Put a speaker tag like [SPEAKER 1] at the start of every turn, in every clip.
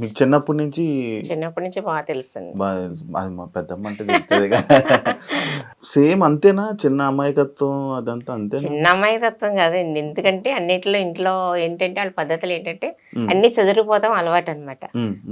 [SPEAKER 1] మీకు చిన్నప్పటి నుంచి
[SPEAKER 2] చిన్నప్పటి నుంచి బాగా తెలుసండి.
[SPEAKER 1] అది మా పెద్దమ్మ అంటే తెలుస్తుంది సేమ్ అంతేనా? చిన్న అమాయకత్వం అదంతా అంతేనా?
[SPEAKER 2] చిన్న అమ్మాయి తత్వం కాదండి. ఎందుకంటే అన్నిట్లో ఇంట్లో ఏంటంటే వాళ్ళ పద్ధతులు ఏంటంటే అన్ని చదువుకుపోతాం అలవాటు అనమాట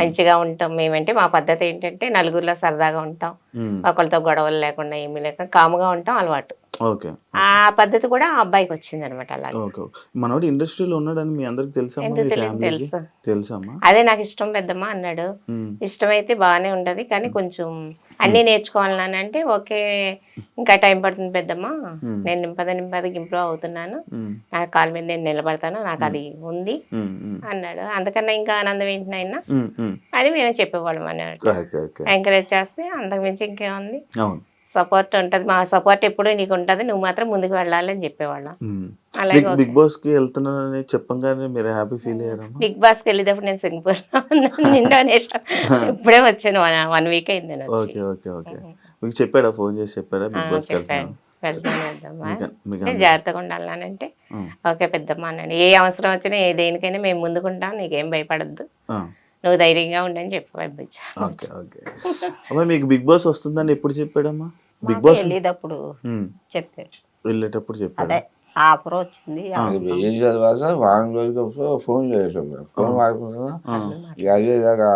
[SPEAKER 2] మంచిగా ఉంటాం మేమంటే మా పద్ధతి ఏంటంటే నలుగురిలో సరదాగా ఉంటాం. ఒకరితో గొడవలు లేకుండా ఏమీ లేక కాముగా ఉంటాం అలవాటు.
[SPEAKER 1] ఓకే
[SPEAKER 2] ఆ పద్ధతి కూడా ఆ అబ్బాయికి వచ్చింది అనమాట అలాగే.
[SPEAKER 1] Okay okay. మనోడు ఇండస్ట్రీలో ఉన్నాడని మీ అందరికి ఫ్యామిలీకి
[SPEAKER 2] తెలుసు.
[SPEAKER 1] తెలుసమ్మా
[SPEAKER 2] అదే నాకు ఇష్టం పెద్దమ్మ అన్నాడు. ఇష్టమైతే బాగానే ఉండదు కానీ కొంచెం అన్నీ నేర్చుకోవాలని అంటే ఓకే ఇంకా టైం పడుతుంది పెద్దమ్మ. నేను నింపద నింపదకి ఇంప్రూవ్ అవుతున్నాను. నా కాళ్ళ మీద నేను నిలబడతాను నాకు అది ఉంది అన్నాడు. అందుకన్నా ఇంకా ఆనందం ఏంటి నాయన?
[SPEAKER 1] ఉమ్, ఉమ్.
[SPEAKER 2] అని మేము చెప్పేవాళ్ళం
[SPEAKER 1] ఓకే
[SPEAKER 2] ఎంకరేజ్ చేస్తే అంతకుమించి ఇంకేముంది?
[SPEAKER 1] అవును.
[SPEAKER 2] సపోర్ట్ ఉంటుంది. మా సపోర్ట్ ఎప్పుడు నీకు ఉంటుంది నువ్వు మాత్రం ముందుకు వెళ్ళాలి అని చెప్పేవాళ్ళం. అలాగే
[SPEAKER 1] బిగ్ బాస్కి వెళ్తున్నానని చెప్పంగానే మీరు హ్యాపీ ఫీల్ అయ్యారమ్మా
[SPEAKER 2] బిగ్ బాస్కి వెళ్ళేటప్పుడు నేను సింగపూర్ ఇండోనేషియా ఇప్పుడే వచ్చాను. వన్ వీక్ అయింది
[SPEAKER 1] ఓకే ఓకే ఓకే. మీకు చెప్పాడా? ఫోన్ చేసి చెప్పాడా బిగ్ బాస్
[SPEAKER 2] వెళ్తాను జాగ్రత్తగా ఉండాలనంటే. ఓకే పెద్దమ్మ అన్నాడు. ఏ అవసరం వచ్చినా ఏ దేనికైనా మేము ముందుకుంటాం నీకేం భయపడద్దు. నువ్వు ధైర్యంగా ఉండని చెప్పి పంపించా
[SPEAKER 1] మీకు బిగ్ బాస్ వస్తుందని ఎప్పుడు చెప్పాడమ్మా? బిగ్ బాస్
[SPEAKER 3] వెళ్ళేటప్పుడు
[SPEAKER 1] ఉమ్,
[SPEAKER 3] చెప్పారు
[SPEAKER 1] వెళ్ళేటప్పుడు చెప్పాడు?
[SPEAKER 3] అదే ఆఫర్ వచ్చింది
[SPEAKER 4] ఏం తర్వాత వారం రోజులకు ఫోన్ చేసాము ఫోన్ మాట్లాడుకున్నా అదే ఇలాగా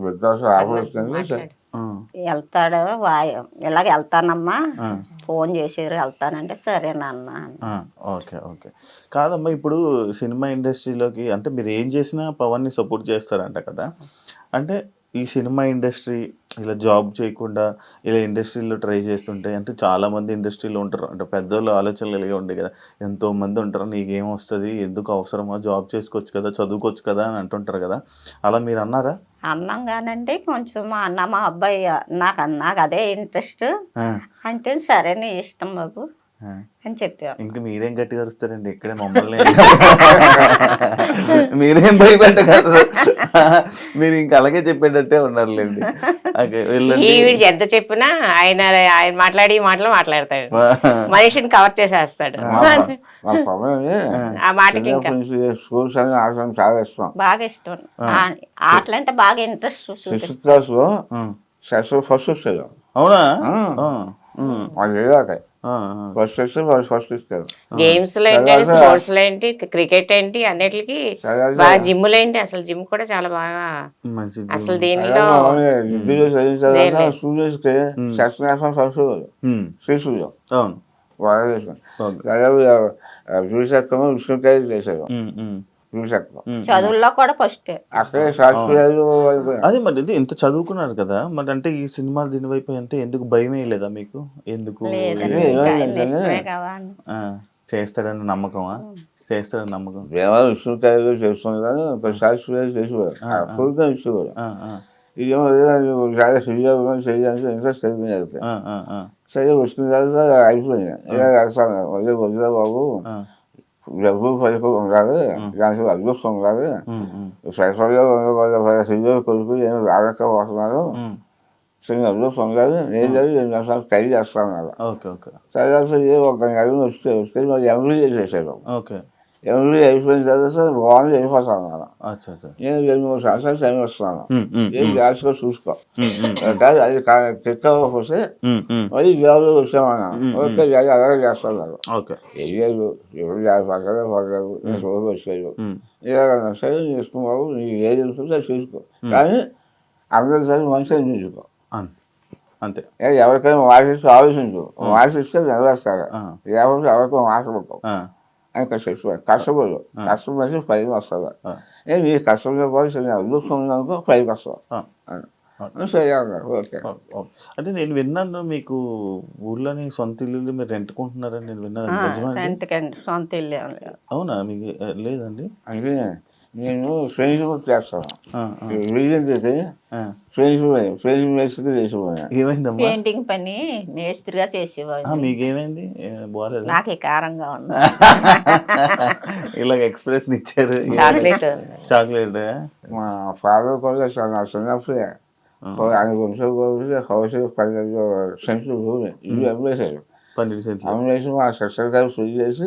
[SPEAKER 4] బిగ్ బాస్ ఆఫర్
[SPEAKER 1] ఆ,
[SPEAKER 3] వెళ్తాడు వా- ఇలాగ వెళ్తానమ్మా? ఫోన్ చేసారు వెళ్తానంటే సరే నాన్న
[SPEAKER 1] ఓకే ఓకే. కాదమ్మా ఇప్పుడు సినిమా ఇండస్ట్రీలోకి అంటే మీరు ఏం చేసినా పవన్ని సపోర్ట్ చేస్తారంట కదా. అంటే ఈ సినిమా ఇండస్ట్రీ ఇలా జాబ్ చేయకుండా ఇలా ఇండస్ట్రీలో ట్రై చేస్తుంటే అంటే చాలా మంది ఇండస్ట్రీలో ఉంటారు. అంటే పెద్దోళ్ళు ఆలోచనలు కలిగి ఉండే కదా. ఎంతో మంది ఉంటారు. నీకేం వస్తుంది? ఎందుకు అవసరమా? జాబ్ చేసుకోవచ్చు కదా? చదువుకోవచ్చు కదా? అని అంటుంటారు కదా. అలా మీరు అన్నారా?
[SPEAKER 3] అన్నాం కానండి కొంచెం మా అన్న మా అబ్బాయి నాకు నాకు అదే ఇంట్రెస్ట్. అంటే సరే నీ ఇష్టం బాబు. అని చెప్పాను
[SPEAKER 1] ఇంకా మీరేం గట్టిగా అరుస్తారండి? ఇక్కడే మమ్మల్ని. మీరేం భయపెట్టగలరు? మీరు ఇంకా అలాగే చెప్పేటట్టే ఉన్నారులేండి. వెళ్ళండి.
[SPEAKER 2] ఈవిడ ఎంత చెప్పినా ఆయన ఆయన మాట్లాడి ఈ మాటలు మాట్లాడతాడు. మనిషిని కవర్ చేసేస్తాడు. ఆ. మాటకి
[SPEAKER 4] చాలా ఇష్టం.
[SPEAKER 3] బాగా ఇష్టం. ఆటలంటే బాగా ఇంట్రెస్ట్
[SPEAKER 4] ఫస్ట్
[SPEAKER 1] అవునా?
[SPEAKER 4] ఫస్ట్ ఫస్ట్ ఇస్తారు
[SPEAKER 2] గేమ్స్లో ఏంటి స్పోర్ట్స్లో ఏంటి? క్రికెట్ ఏంటి? అన్నిటికి బాగా జిమ్లో ఏంటి? అసలు జిమ్ కూడా చాలా బాగా
[SPEAKER 1] మంచి
[SPEAKER 2] అసలు. దీనిలో
[SPEAKER 4] class first
[SPEAKER 1] um,
[SPEAKER 4] Sri Suryam
[SPEAKER 1] అవును.
[SPEAKER 4] విషక్రమం విష్ణుకాయ చేశారు
[SPEAKER 3] చదువుల్లో కూడా ఫస్ట్
[SPEAKER 1] అదే మరి ఇది ఇంత చదువుకున్నారు కదా మరి అంటే ఈ సినిమా దీని వైపు అంటే ఎందుకు భయమే లేదా మీకు? ఎందుకు చేస్తాడన్న నమ్మకమా? చేస్తాడన్న నమ్మకం?
[SPEAKER 4] దేవాలయం విష్ణుకాయలు చేస్తుంది కానీ సాక్షిరాజు చేసేవారు. ఇచ్చేవారు.
[SPEAKER 1] ఆ, ఆ,
[SPEAKER 4] ఇదేమో చాలా సరిగా చేయడానికి ఇంట్రెస్ట్ కలిగింది సరే వచ్చిన తర్వాత అయిపోయింది ఇలా రాస్తాను. వదిలే వదిలే బాబు. డబ్బు పలుకు ఉండాలి దానికి అదృష్టం ఉండాలి
[SPEAKER 1] ఉమ్, ఉమ్,
[SPEAKER 4] సైకోలో వాళ్ళ సిద్ధు కొడుకు ఏమి రాలేకపోతున్నారు
[SPEAKER 1] ఉమ్.
[SPEAKER 4] చిన్న అదృష్టం ఉండాలి నేను రెండు నిమిషాలు ట్రై చేస్తాను అలా
[SPEAKER 1] ఓకే ఓకే
[SPEAKER 4] తర్వాత ఒక నెల వస్తే వస్తే మరి ఎంబీఏ చేశాడు ఎంబీఏ అయిపోయిన తర్వాత బాగుంది వెళ్ళిపోతాను అలా
[SPEAKER 1] అచ్చా అచ్చా.
[SPEAKER 4] నేను రెండు మూడు సంవత్సరాలు టైం వస్తున్నాను ఏం జాగ్రత్తగా చూసుకో. కాదు అది
[SPEAKER 1] ఉమ్, ఉమ్.
[SPEAKER 4] మరి జాబ్లో వచ్చామన్నా ఓకే అది అలాగే చేస్తాను
[SPEAKER 1] ఓకే.
[SPEAKER 4] తెలియదు ఎవరు జాబ్ పక్కనే పడలేదు నేను రోజు వచ్చేది
[SPEAKER 1] ఉమ్,
[SPEAKER 4] ఇలాగ సరే చేసుకున్నావు నీకు ఏది ఉంటుందో చూసుకో. కానీ అందరి సరే మంచిగా చూసుకో.
[SPEAKER 1] అంతే.
[SPEAKER 4] ఏ ఎవరికైనా వాసిస్తూ ఆలోచించు. వాసిస్తే నెరవేర్తారు
[SPEAKER 1] ఆ,
[SPEAKER 4] లేకపోతే ఎవరికో మాట్లాడుకో
[SPEAKER 1] ఆ,
[SPEAKER 4] అని కష్టపడు కష్టపడు కష్టపడి పైకి వస్తుంది. ఏ నీ కష్టంలో పోయి సరే అదృష్టం అన్నారు ఓకే.
[SPEAKER 1] అంటే నేను విన్నాను మీకు ఊర్లోని సొంత ఇల్లు మీరు రెంట్కుంటున్నారని నేను విన్నాను.
[SPEAKER 3] సొంత ఇల్లు.
[SPEAKER 1] అవునా? మీకు లేదండి?
[SPEAKER 4] అంటే నేను ఫ్రెండ్షిప్ చేస్తాను.
[SPEAKER 1] ఆ.
[SPEAKER 4] ఫ్రెండ్షిప్ ఫ్రెండ్షిప్ వేసుకుని చేసిపోయాను
[SPEAKER 1] ఏమైందమ్మా?
[SPEAKER 3] పెయింటింగ్ పని మేస్త్రిగా
[SPEAKER 1] ఆ,
[SPEAKER 3] చేసేవాడిని
[SPEAKER 1] మీకేమైంది బాగాలేదా
[SPEAKER 3] నాకు కారంగా ఉంది.
[SPEAKER 1] ఇలాగ ఎక్స్ప్రెస్ ఇచ్చారు.
[SPEAKER 2] చాక్లెట్.
[SPEAKER 1] చాక్లెట్.
[SPEAKER 4] మా ఫాదర్ కూడా చాలా చిన్నప్పుడే. ఆయన పన్నెండు సెంట్లు భూమి ఇల్లు అమ్మేశారు.
[SPEAKER 1] పన్నెండు సెంట్లు
[SPEAKER 4] అమ్మేసి మా సిస్టర్ గారు ఫుల్ చేసి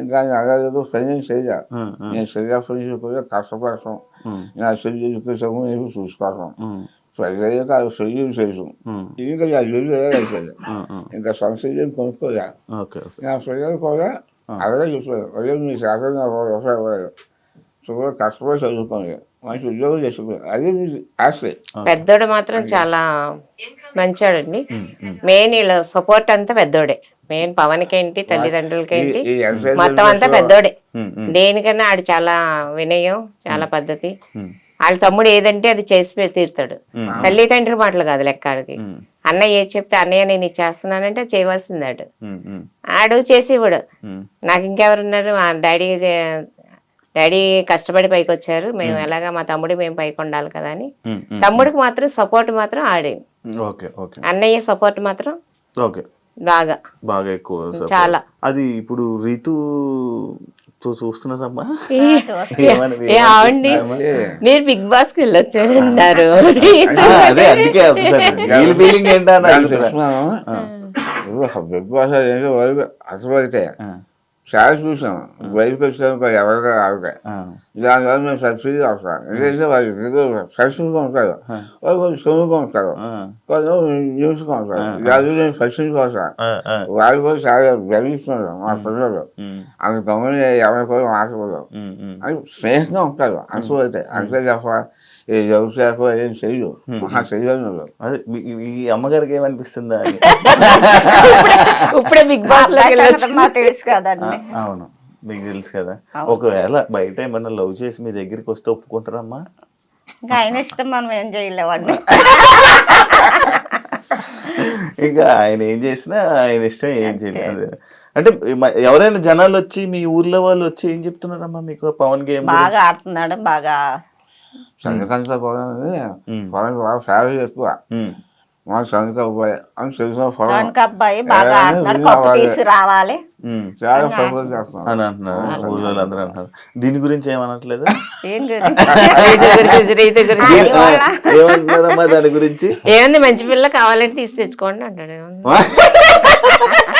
[SPEAKER 4] ఇంకా నగదు స్పెండింగ్ చేయాలి. నేను సరిగా కూడా కష్టపడతాం.
[SPEAKER 1] ఉమ్,
[SPEAKER 4] నా చెల్లి ఎడ్యుకేషన్ నేను చూసుకోవటం. పెద్దయ్యాక అది చెల్లి చేయడం ఇంకా నా అయిపోయింది. ఇంకా ఇల్లు కొనుక్కోలే. నా పిల్లలు కూడా అలాగే చెప్పారు. అదే మీ శాతం నాకు సో కష్టపడి చదువుకోండి. మంచి ఉద్యోగం అదే
[SPEAKER 2] పెద్దోడు మాత్రం చాలా మంచోడండి. మెయిన్ వీళ్ళ సపోర్ట్ అంతా పెద్దోడే. మెయిన్ పవన్కి ఏంటి తల్లిదండ్రులకి ఏంటి
[SPEAKER 4] ఈ ఎంతైనా
[SPEAKER 2] మొత్తం అంతా పెద్దోడే. దేనికన్నా ఆడు చాలా వినయం చాలా పద్ధతి. వాళ్ళ తమ్ముడు ఏదంటే అది చేసి పె- తీరుతాడు. తల్లిదండ్రుల మాటలు కాదు లెక్క ఆడికి. అన్నయ్య ఏది చెప్తే అన్నయ్య నేను ఇది చేస్తున్నానంటే చేయవలసింది ఆడు. చేసి ఇవ్వడు నాకు ఇంకెవరున్నారు? మా డాడీ చే- డాడీ కష్టపడి పైకి వచ్చారు మేము. ఎలాగా మా తమ్ముడు మేము పైకి ఉండాలి కదా అని. తమ్ముడికి మాత్రం సపోర్ట్ మాత్రం ఆడే.
[SPEAKER 1] Okay okay.
[SPEAKER 2] అన్నయ్య సపోర్ట్ మాత్రం
[SPEAKER 1] ఓకే.
[SPEAKER 2] బాగా.
[SPEAKER 1] బాగా ఎక్కువ.
[SPEAKER 2] చాలా.
[SPEAKER 1] అది ఇప్పుడు రీతు చూస్తున్నారమ్మా?
[SPEAKER 4] మరి
[SPEAKER 2] బిగ్ బాస్కి వెళ్ళొచ్చారన్నారు
[SPEAKER 1] ఆ, అదే అందుకే ఫీలింగ్
[SPEAKER 4] బిగ్ బాస్
[SPEAKER 1] ఆ,
[SPEAKER 4] చాలా చూసాం బయటకు వచ్చాక ఎవరిగా ఆడతాయి
[SPEAKER 1] ఆ,
[SPEAKER 4] దానివల్ల మేము సబ్సిడీ అవసరం ఎందుకంటే వాళ్ళు సబ్సిడీగా ఉంటారు వాళ్ళు కొంచెం సొమ్ముగా ఉంటారు కొంచెం న్యూస్గా ఉంటారు దాని నేను సబ్సిడీ కోసం
[SPEAKER 1] ఆ, ఆ,
[SPEAKER 4] వాళ్ళు కూడా చాలా గర్విస్తున్నారు మా పిల్లలు. అంత గమని ఎవరి కూడా మాట్లాడదు. అని స్నేహంగా ఉంటారు. అంతే అంతే తప్ప ఈ ఏం చెయ్యు మహా చెయ్యను
[SPEAKER 1] అదే మీ- ఈ అమ్మగారికి ఏమనిపిస్తుందా అని?
[SPEAKER 2] ఇప్పుడే బిగ్ బాస్
[SPEAKER 3] తెలుసు కదండి.
[SPEAKER 1] అవును మీకు తెలుసు కదా. ఒకవేళ బయట ఏమన్నా లవ్ చేసి మీ దగ్గరికి వస్తే ఒప్పుకుంటారమ్మా?
[SPEAKER 3] ఇంకా ఆయన ఇష్టం మనం ఏం చేయలేవండి
[SPEAKER 1] ఇంకా ఆయన ఏం చేసినా ఆయన ఇష్టం ఏం చేయలేదు అంటే మ- ఎవరైనా జనాలు వచ్చి మీ ఊర్లో వాళ్ళు వచ్చి ఏం చెప్తున్నారమ్మా మీకు? పవన్ గేమ్
[SPEAKER 3] బాగా ఆడుతున్నాడు బాగా
[SPEAKER 4] సంతకంతా కూడా పొలం బాగా ఫ్యామిలీ ఎక్కువ. మా అబ్బాయి అని తెలిసిన పొలం
[SPEAKER 3] అబ్బాయి రావాలి.
[SPEAKER 4] చాలా సపోర్ట్ చేస్తున్నాం
[SPEAKER 1] అని అంటున్నారు. అందరూ అంటున్నారు. దీని గురించి ఏమనట్లేదు? ఏమంటున్నారమ్మా దాని గురించి?
[SPEAKER 2] ఏముంది మంచి పిల్ల కావాలంటే తీసి తెచ్చుకోండి అంటాడు?